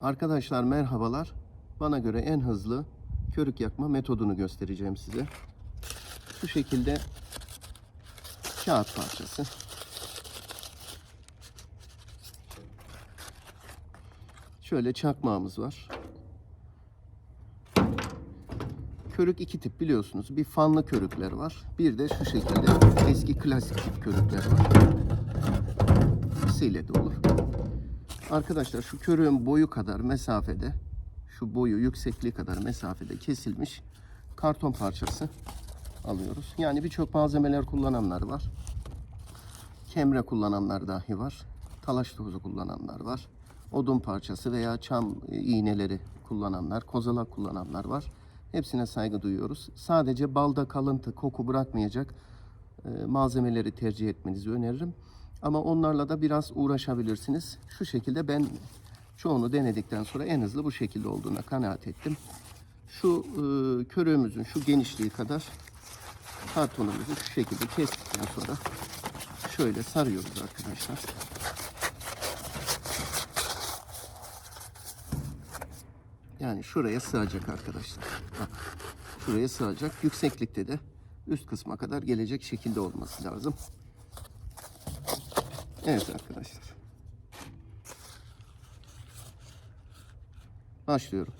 Arkadaşlar merhabalar. Bana göre en hızlı körük yakma metodunu göstereceğim size. Şu şekilde kağıt parçası. Şöyle çakmağımız var. Körük iki tip biliyorsunuz. Bir fanlı körükler var. Bir de şu şekilde eski klasik tip körükler var. İkisiyle de olur. Arkadaşlar şu körüğün boyu kadar mesafede, şu boyu yüksekliği kadar mesafede kesilmiş karton parçası alıyoruz. Yani birçok malzemeler kullananlar var. Kemre kullananlar dahi var. Talaş tozu kullananlar var. Odun parçası veya çam iğneleri kullananlar, kozalak kullananlar var. Hepsine saygı duyuyoruz. Sadece balda kalıntı, koku bırakmayacak e, malzemeleri tercih etmenizi öneririm. Ama onlarla da biraz uğraşabilirsiniz. Şu şekilde ben çoğunu denedikten sonra en hızlı bu şekilde olduğuna kanaat ettim. Şu e, körüğümüzün şu genişliği kadar kartonumuzu şu şekilde kestikten sonra şöyle sarıyoruz arkadaşlar. Yani şuraya sığacak arkadaşlar. Bak, şuraya sığacak. Yükseklikte de üst kısma kadar gelecek şekilde olması lazım. Evet arkadaşlar. Başlıyorum.